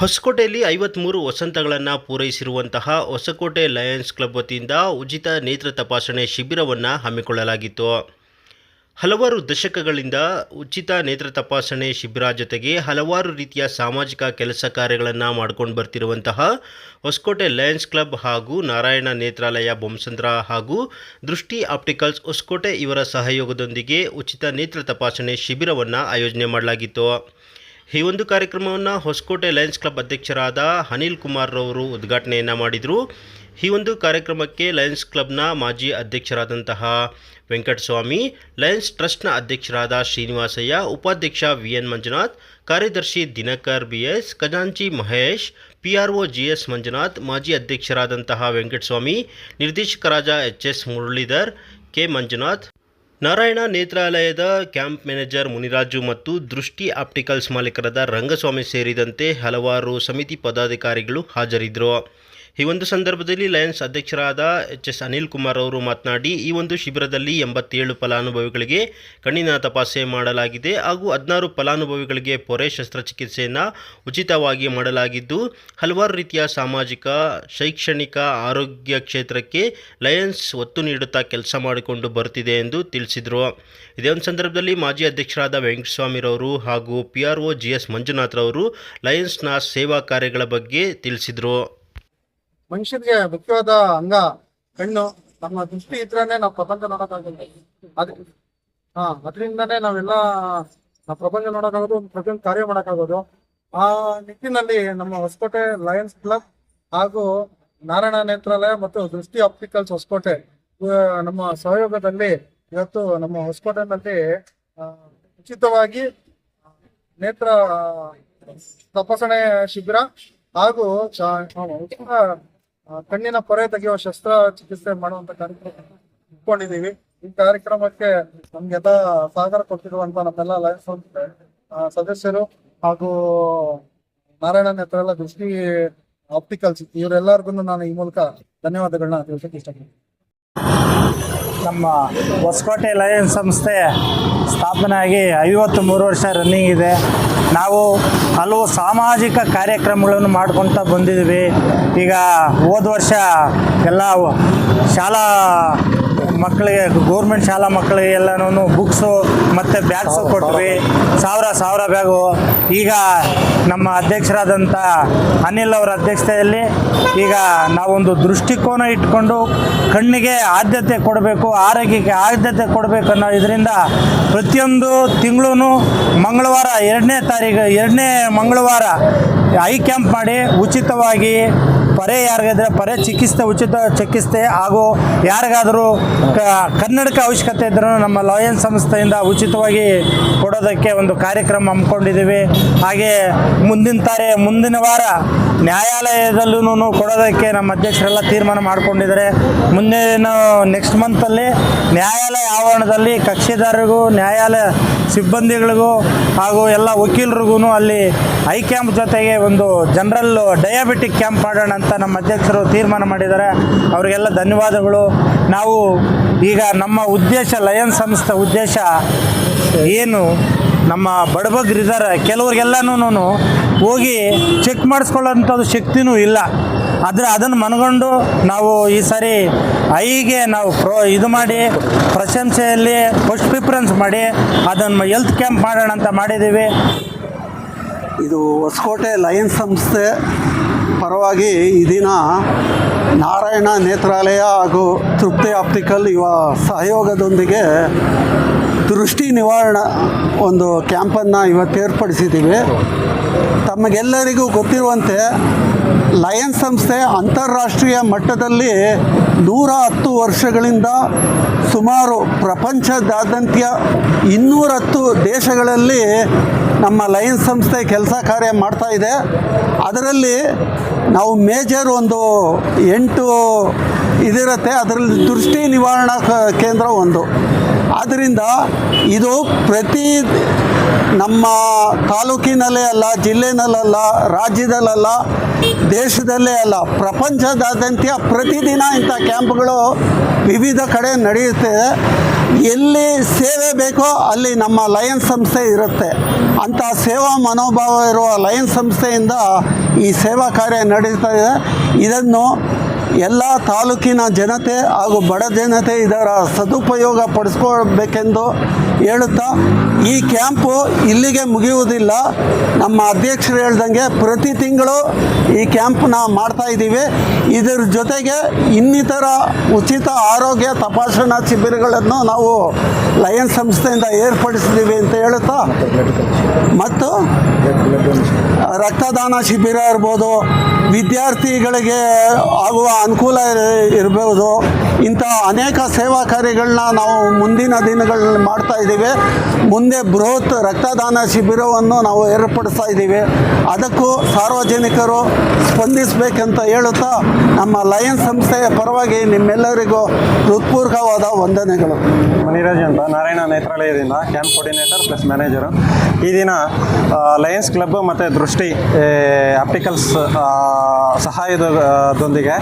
ಹೊಸಕೋಟೆಯಲ್ಲಿ ಐವತ್ತ್ಮೂರು ವಸಂತಗಳನ್ನು ಪೂರೈಸಿರುವಂತಹ ಹೊಸಕೋಟೆ ಲಯನ್ಸ್ ಕ್ಲಬ್ ವತಿಯಿಂದ ಉಚಿತ ನೇತ್ರ ತಪಾಸಣೆ ಶಿಬಿರವನ್ನು ಹಮ್ಮಿಕೊಳ್ಳಲಾಗಿತ್ತು. ಹಲವಾರು ದಶಕಗಳಿಂದ ಉಚಿತ ನೇತ್ರ ತಪಾಸಣೆ ಶಿಬಿರ ಜೊತೆಗೆ ಹಲವಾರು ರೀತಿಯ ಸಾಮಾಜಿಕ ಕೆಲಸ ಕಾರ್ಯಗಳನ್ನು ಮಾಡ್ಕೊಂಡು ಬರ್ತಿರುವಂತಹ ಹೊಸಕೋಟೆ ಲಯನ್ಸ್ ಕ್ಲಬ್ ಹಾಗೂ ನಾರಾಯಣ ನೇತ್ರಾಲಯ ಬೊಮ್ಮಸಂದ್ರ ಹಾಗೂ ದೃಷ್ಟಿ ಆಪ್ಟಿಕಲ್ಸ್ ಹೊಸಕೋಟೆ ಇವರ ಸಹಯೋಗದೊಂದಿಗೆ ಉಚಿತ ನೇತ್ರ ತಪಾಸಣೆ ಶಿಬಿರವನ್ನು ಆಯೋಜನೆ ಮಾಡಲಾಗಿತ್ತು. ಈ ಒಂದು ಕಾರ್ಯಕ್ರಮವನ್ನು ಹೊಸಕೋಟೆ ಲಯನ್ಸ್ ಕ್ಲಬ್ ಅಧ್ಯಕ್ಷರಾದ ಅನಿಲ್ ಕುಮಾರ್ ರವರು ಉದ್ಘಾಟನೆಯನ್ನು ಮಾಡಿದರು. ಈ ಒಂದು ಕಾರ್ಯಕ್ರಮಕ್ಕೆ ಲಯನ್ಸ್ ಕ್ಲಬ್ನ ಮಾಜಿ ಅಧ್ಯಕ್ಷರಾದಂತಹ ವೆಂಕಟಸ್ವಾಮಿ, ಲಯನ್ಸ್ ಟ್ರಸ್ಟ್ನ ಅಧ್ಯಕ್ಷರಾದ ಶ್ರೀನಿವಾಸಯ್ಯ, ಉಪಾಧ್ಯಕ್ಷ ವಿ ಎನ್ ಮಂಜುನಾಥ್, ಕಾರ್ಯದರ್ಶಿ ದಿನಕರ್ ಬಿ ಎಸ್ ಖಜಾಂಚಿ Mahesh P R O G S Manjunath, ಮಾಜಿ ಅಧ್ಯಕ್ಷರಾದಂತಹ ವೆಂಕಟಸ್ವಾಮಿ ನಿರ್ದೇಶಕರಾದ H S Muralidhar, K Manjunath Narayana ನೇತ್ರಾಲಯದ camp manager Muniraju ಮತ್ತು ದೃಷ್ಟಿ ಆಪ್ಟಿಕಲ್ಸ್ ಮಾಲೀಕರಾದ ರಂಗಸ್ವಾಮಿ ಸೇರಿದಂತೆ ಹಲವಾರು ಸಮಿತಿ ಪದಾಧಿಕಾರಿಗಳು ಹಾಜರಿದ್ದರು. ಈ ಒಂದು ಸಂದರ್ಭದಲ್ಲಿ ಲಯನ್ಸ್ ಅಧ್ಯಕ್ಷರಾದ ಎಚ್ ಎಸ್ ಅನಿಲ್ ಕುಮಾರ್ ಅವರು ಮಾತನಾಡಿ, ಈ ಒಂದು ಶಿಬಿರದಲ್ಲಿ ಎಂಬತ್ತೇಳು ಫಲಾನುಭವಿಗಳಿಗೆ ಕಣ್ಣಿನ ತಪಾಸಣೆ ಮಾಡಲಾಗಿದೆ ಹಾಗೂ ಹದಿನಾರು ಫಲಾನುಭವಿಗಳಿಗೆ ಪೊರೆ ಶಸ್ತ್ರಚಿಕಿತ್ಸೆಯನ್ನು ಉಚಿತವಾಗಿ ಮಾಡಲಾಗಿದ್ದು, ಹಲವಾರು ರೀತಿಯ ಸಾಮಾಜಿಕ, ಶೈಕ್ಷಣಿಕ, ಆರೋಗ್ಯ ಕ್ಷೇತ್ರಕ್ಕೆ ಲಯನ್ಸ್ ಒತ್ತು ನೀಡುತ್ತಾ ಕೆಲಸ ಮಾಡಿಕೊಂಡು ಬರುತ್ತಿದೆ ಎಂದು ತಿಳಿಸಿದರು. ಇದೇ ಒಂದು ಸಂದರ್ಭದಲ್ಲಿ ಮಾಜಿ ಅಧ್ಯಕ್ಷರಾದ ವೆಂಕಟಸ್ವಾಮಿರವರು ಹಾಗೂ P R O G S ಮಂಜುನಾಥ್ರವರು ಲಯನ್ಸ್ನ ಸೇವಾ ಕಾರ್ಯಗಳ ಬಗ್ಗೆ ತಿಳಿಸಿದರು. ಮನುಷ್ಯನಿಗೆ ಮುಖ್ಯವಾದ ಅಂಗ ಕಣ್ಣು. ನಮ್ಮ ದೃಷ್ಟಿ ಇದ್ರೇನೆ ನಾವು ಪ್ರಪಂಚ ನೋಡೋಕ್ಕಾಗಲ್ಲ ಅದ್ ಹಾ, ಅದರಿಂದನೇ ನಾವೆಲ್ಲ ನಾವು ಪ್ರಪಂಚ ನೋಡೋಕ್ಕಾಗೋದು, ಒಂದು ಪ್ರತಿಯೊಂದು ಕಾರ್ಯ ಮಾಡೋಕ್ಕಾಗೋದು. ಆ ನಿಟ್ಟಿನಲ್ಲಿ ನಮ್ಮ ಹೊಸಕೋಟೆ ಲಯನ್ಸ್ ಕ್ಲಬ್ ಹಾಗೂ ನಾರಾಯಣ ನೇತ್ರಾಲಯ ಮತ್ತು ದೃಷ್ಟಿ ಆಪ್ಟಿಕಲ್ಸ್ ಹೊಸಕೋಟೆ ನಮ್ಮ ಸಹಯೋಗದಲ್ಲಿ ಇವತ್ತು ನಮ್ಮ ಹೊಸಕೋಟೆನಲ್ಲಿ ಉಚಿತವಾಗಿ ನೇತ್ರ ತಪಾಸಣೆ ಶಿಬಿರ ಹಾಗೂ ಕಣ್ಣಿನ ಪೊರೆ ತೆಗೆಯುವ ಶಸ್ತ್ರ ಚಿಕಿತ್ಸೆ ಮಾಡುವಂತ ಕಾರ್ಯಕ್ರಮ ಇಟ್ಕೊಂಡಿದೀವಿ ಈ ಕಾರ್ಯಕ್ರಮಕ್ಕೆ ನಮ್ಗೆಲ್ಲ ಸಹಕಾರ ಕೊಟ್ಟಿರುವಂತ ನಮ್ಮೆಲ್ಲ ಲೈಫ್ ಸದಸ್ಯರು ಹಾಗೂ ನಾರಾಯಣನ್ ಹತ್ರ ಎಲ್ಲ ದೃಷ್ಟಿ ಆಪ್ಟಿಕಲ್ಸ್ ಇವರೆಲ್ಲರಿಗೂ ನಾನು ಈ ಮೂಲಕ ಧನ್ಯವಾದಗಳನ್ನ ತಿಳಿಸಕ್ಕೆ ಇಷ್ಟಪಡ್ತೀನಿ. ನಮ್ಮ ಹೊಸಕೋಟೆ ಲಯನ್ಸ್ ಸಂಸ್ಥೆ ಸ್ಥಾಪನೆ ಆಗಿ ಐವತ್ತು ಮೂರು ವರ್ಷ ರನ್ನಿಂಗ್ ಇದೆ. ನಾವು ಹಲವು ಸಾಮಾಜಿಕ ಕಾರ್ಯಕ್ರಮಗಳನ್ನು ಮಾಡ್ಕೊತ ಬಂದಿದ್ದೀವಿ ಈಗ ಹೋದ ವರ್ಷ ಎಲ್ಲ ಶಾಲಾ ಮಕ್ಕಳಿಗೆ ಗೌರ್ಮೆಂಟ್ ಶಾಲಾ ಮಕ್ಕಳಿಗೆ ಎಲ್ಲನೂ ಬುಕ್ಸು ಮತ್ತು ಬ್ಯಾಗ್ಸು ಕೊಟ್ವಿ. ಸಾವಿರ ಸಾವಿರ ಬ್ಯಾಗು ಈಗ ನಮ್ಮ ಅಧ್ಯಕ್ಷರಾದಂಥ ಅನಿಲ್ ಅವರ ಅಧ್ಯಕ್ಷತೆಯಲ್ಲಿ ಈಗ ನಾವೊಂದು ದೃಷ್ಟಿಕೋನ ಇಟ್ಕೊಂಡು ಕಣ್ಣಿಗೆ ಆದ್ಯತೆ ಕೊಡಬೇಕು ಆರೋಗ್ಯಕ್ಕೆ ಆದ್ಯತೆ ಕೊಡಬೇಕು ಅನ್ನೋ ಇದರಿಂದ ಪ್ರತಿಯೊಂದು ತಿಂಗಳೂ ಮಂಗಳವಾರ ಎರಡನೇ ತಾರೀಕು ಎರಡನೇ ಮಂಗಳವಾರ ಐ ಕ್ಯಾಂಪ್ ಮಾಡಿ ಉಚಿತವಾಗಿ ಪರೆ ಯಾರಿಗಾದ್ರೆ ಪರೆ ಚಿಕಿತ್ಸೆ, ಉಚಿತ ಚಿಕಿತ್ಸೆ ಹಾಗೂ ಯಾರಿಗಾದರೂ ಕನ್ನಡಕ ಅವಶ್ಯಕತೆ ಇದ್ರೂ ನಮ್ಮ ಲಾಯನ್ ಸಂಸ್ಥೆಯಿಂದ ಉಚಿತವಾಗಿ ಕೊಡೋದಕ್ಕೆ ಒಂದು ಕಾರ್ಯಕ್ರಮ ಹಮ್ಮಿಕೊಂಡಿದ್ದೀವಿ. ಹಾಗೆ ಮುಂದಿನ ತಾರೆ, ಮುಂದಿನ ವಾರ ನ್ಯಾಯಾಲಯದಲ್ಲೂ ಕೊಡೋದಕ್ಕೆ ನಮ್ಮ ಅಧ್ಯಕ್ಷರೆಲ್ಲ ತೀರ್ಮಾನ ಮಾಡ್ಕೊಂಡಿದ್ದಾರೆ. ಮುಂದಿನ ನೆಕ್ಸ್ಟ್ ಮಂತಲ್ಲಿ ನ್ಯಾಯಾಲಯ ಆವರಣದಲ್ಲಿ ಕಕ್ಷಿದಾರರಿಗೂ, ನ್ಯಾಯಾಲಯ ಸಿಬ್ಬಂದಿಗಳಿಗೂ ಹಾಗೂ ಎಲ್ಲ ವಕೀಲರಿಗೂ ಅಲ್ಲಿ ಐ ಕ್ಯಾಂಪ್ ಜೊತೆಗೆ ಒಂದು ಜನರಲ್ ಡಯಾಬಿಟಿಕ್ ಕ್ಯಾಂಪ್ ಮಾಡೋಣ ಅಂತ ನಮ್ಮ ಅಧ್ಯಕ್ಷರು ತೀರ್ಮಾನ ಮಾಡಿದ್ದಾರೆ. ಅವರಿಗೆಲ್ಲ ಧನ್ಯವಾದಗಳು. ನಾವು ಈಗ ನಮ್ಮ ಉದ್ದೇಶ ಲಯನ್ ಸಂಸ್ಥೆ ಉದ್ದೇಶ ಏನು, ನಮ್ಮ ಬಡಬಗ್ರಿದ್ದಾರೆ. ಕೆಲವ್ರಿಗೆಲ್ಲನೂ ಹೋಗಿ ಚೆಕ್ ಮಾಡಿಸ್ಕೊಳ್ಳೋಂಥದ್ದು ಶಕ್ತಿನೂ ಇಲ್ಲ. ಆದರೆ ಅದನ್ನು ಮನಗೊಂಡು ನಾವು ಈ ಸಾರಿ ಐಗೆ ನಾವು ಪ್ರೋ ಇದು ಮಾಡಿ, ಪ್ರಶಂಸೆಯಲ್ಲಿ ಫಸ್ಟ್ ಪ್ರಿಫರೆನ್ಸ್ ಮಾಡಿ, ಅದನ್ನು ಹೆಲ್ತ್ ಕ್ಯಾಂಪ್ ಮಾಡೋಣ ಅಂತ ಮಾಡಿದ್ದೀವಿ. ಇದು ಹೊಸಕೋಟೆ ಲಯನ್ಸ್ ಸಂಸ್ಥೆ ಪರವಾಗಿ ಈ ದಿನ ನಾರಾಯಣ ನೇತ್ರಾಲಯ ಹಾಗೂ ತೃಪ್ತಿ ಆಪ್ಟಿಕಲ್ ಇವ ಸಹಯೋಗದೊಂದಿಗೆ ದೃಷ್ಟಿ ನಿವಾರಣಾ ಒಂದು ಕ್ಯಾಂಪನ್ನು ಇವತ್ತು ಏರ್ಪಡಿಸಿದ್ದೀವಿ. ತಮಗೆಲ್ಲರಿಗೂ ಗೊತ್ತಿರುವಂತೆ ಲಯನ್ಸ್ ಸಂಸ್ಥೆ ಅಂತಾರಾಷ್ಟ್ರೀಯ ಮಟ್ಟದಲ್ಲಿ ನೂರ ಹತ್ತು ವರ್ಷಗಳಿಂದ ಸುಮಾರು ಪ್ರಪಂಚದಾದ್ಯಂತ ಇನ್ನೂರತ್ತು ದೇಶಗಳಲ್ಲಿ ನಮ್ಮ ಲಯನ್ಸ್ ಸಂಸ್ಥೆ ಕೆಲಸ ಕಾರ್ಯ ಮಾಡ್ತಾ ಇದೆ. ಅದರಲ್ಲಿ ನಾವು ಮೇಜರ್ ಒಂದು ಎಂಟು ಇದಿರುತ್ತೆ. ಅದರಲ್ಲಿ ದೃಷ್ಟಿ ನಿವಾರಣಾ ಕೇಂದ್ರ ಒಂದು. ಆದ್ದರಿಂದ ಇದು ಪ್ರತಿ ನಮ್ಮ ತಾಲೂಕಿನಲ್ಲೇ ಅಲ್ಲ, ಜಿಲ್ಲೆನಲ್ಲಲ್ಲ, ರಾಜ್ಯದಲ್ಲಲ್ಲ, ದೇಶದಲ್ಲೇ ಅಲ್ಲ ಪ್ರಪಂಚದಾದ್ಯಂತ ಪ್ರತಿದಿನ ಇಂಥ ಕ್ಯಾಂಪ್ಗಳು ವಿವಿಧ ಕಡೆ ನಡೆಯುತ್ತೆ. ಎಲ್ಲಿ ಸೇವೆ ಬೇಕೋ ಅಲ್ಲಿ ನಮ್ಮ ಲಯನ್ಸ್ ಸಂಸ್ಥೆ ಇರುತ್ತೆ. ಅಂಥ ಸೇವಾ ಮನೋಭಾವ ಇರುವ ಲಯನ್ಸ್ ಸಂಸ್ಥೆಯಿಂದ ಈ ಸೇವಾ ಕಾರ್ಯ ನಡೀತಾ ಇದೆ. ಇದನ್ನು ಎಲ್ಲ ತಾಲೂಕಿನ ಜನತೆ ಹಾಗೂ ಬಡ ಜನತೆ ಇದರ ಸದುಪಯೋಗ ಪಡಿಸ್ಕೊಳ್ಬೇಕೆಂದು ಹೇಳುತ್ತಾ, ಈ ಕ್ಯಾಂಪು ಇಲ್ಲಿಗೆ ಮುಗಿಯುವುದಿಲ್ಲ. ನಮ್ಮ ಅಧ್ಯಕ್ಷರು ಹೇಳ್ದಂಗೆ ಪ್ರತಿ ತಿಂಗಳು ಈ ಕ್ಯಾಂಪನ್ನ ಮಾಡ್ತಾ ಇದ್ದೀವಿ. ಇದರ ಜೊತೆಗೆ ಇನ್ನಿತರ ಉಚಿತ ಆರೋಗ್ಯ ತಪಾಸಣಾ ಶಿಬಿರಗಳನ್ನು ನಾವು ಲಯನ್ಸ್ ಸಂಸ್ಥೆಯಿಂದ ಏರ್ಪಡಿಸಿದ್ದೀವಿ ಅಂತ ಹೇಳುತ್ತಾ, ಮತ್ತು ರಕ್ತದಾನ ಶಿಬಿರ ಇರ್ಬೋದು, ವಿದ್ಯಾರ್ಥಿಗಳಿಗೆ ಆಗುವ ಅನುಕೂಲ ಇರಬಹುದು ಇಂಥ ಅನೇಕ ಸೇವಾ ಕಾರ್ಯಗಳನ್ನ ನಾವು ಮುಂದಿನ ದಿನಗಳಲ್ಲಿ ಮಾಡ್ತಾ ಇದ್ದೀವಿ. ಮುಂದೆ ಬೃಹತ್ ರಕ್ತದಾನ ಶಿಬಿರವನ್ನು ನಾವು ಏರ್ಪಡಿಸ್ತಾ ಇದ್ದೀವಿ. ಅದಕ್ಕೂ ಸಾರ್ವಜನಿಕರು ಸ್ಪಂದಿಸಬೇಕಂತ ಹೇಳುತ್ತಾ ನಮ್ಮ ಲಯನ್ಸ್ ಸಂಸ್ಥೆಯ ಪರವಾಗಿ ನಿಮ್ಮೆಲ್ಲರಿಗೂ ಹೃತ್ಪೂರ್ವಕವಾದ ವಂದನೆಗಳು. ಮುನಿರಾಜ್ ಅಂತ ನಾರಾಯಣ ನೇತ್ರಾಲಯದಿಂದ ಕ್ಯಾಂಪ್ ಕೋರ್ಡಿನೇಟರ್ ಪ್ಲಸ್ ಮ್ಯಾನೇಜರು. ಈ ದಿನ ಲಯನ್ಸ್ ಕ್ಲಬ್ ಮತ್ತು ದೃಷ್ಟಿ ಆಪ್ಟಿಕಲ್ಸ್ ಸಹಾಯದೊಂದಿಗೆ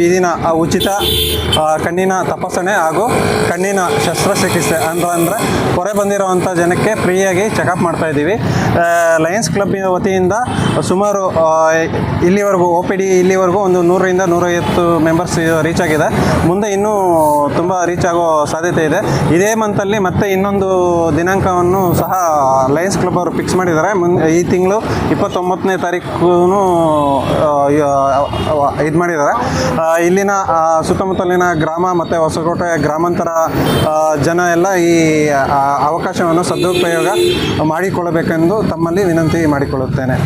ಈ ದಿನ ಉಚಿತ ಕಣ್ಣಿನ ತಪಾಸಣೆ ಹಾಗೂ ಕಣ್ಣಿನ ಶಸ್ತ್ರಚಿಕಿತ್ಸೆ ಅಂತ ಅಂದರೆ ಹೊರೆ ಬಂದಿರುವಂಥ ಜನಕ್ಕೆ ಫ್ರೀಯಾಗಿ ಚೆಕಪ್ ಮಾಡ್ತಾ ಇದ್ದೀವಿ. ಆ, ಲಯನ್ಸ್ ಕ್ಲಬ್ ವತಿಯಿಂದ ಸುಮಾರು ಇಲ್ಲಿವರೆಗೂ ಒ ಪಿ ಡಿ ಇಲ್ಲಿವರೆಗೂ ಒಂದು ನೂರರಿಂದ ನೂರೈವತ್ತು ಮೆಂಬರ್ಸ್ ರೀಚ್ ಆಗಿದೆ. ಮುಂದೆ ಇನ್ನೂ ತುಂಬ ರೀಚ್ ಆಗೋ ಸಾಧ್ಯತೆ ಇದೆ. ಇದೇ ಮಂತಲ್ಲಿ ಮತ್ತೆ ಇನ್ನೊಂದು ದಿನಾಂಕವನ್ನು ಸಹ ಲಯನ್ಸ್ ಕ್ಲಬ್ ಅವರು ಫಿಕ್ಸ್ ಮಾಡಿದ್ದಾರೆ. ಮುನ್ ಈ ತಿಂಗಳು ಇಪ್ಪತ್ತೊಂಬತ್ತನೇ ತಾರೀಕು ಇದು ಮಾಡಿದ್ದಾರೆ. ಇಲ್ಲಿನ ಸುತ್ತಮುತ್ತಲಿನ ಗ್ರಾಮ ಮತ್ತು ಹೊಸಕೋಟೆ ಗ್ರಾಮಾಂತರ ಜನ ಎಲ್ಲ ಈ ಅವಕಾಶವನ್ನು ಸದುಪಯೋಗ ಮಾಡಿಕೊಳ್ಳಬೇಕೆಂದು ತಮ್ಮಲ್ಲಿ ವಿನಂತಿ ಮಾಡಿಕೊಳ್ಳುತ್ತೇನೆ.